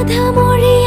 കഥ മൊഴി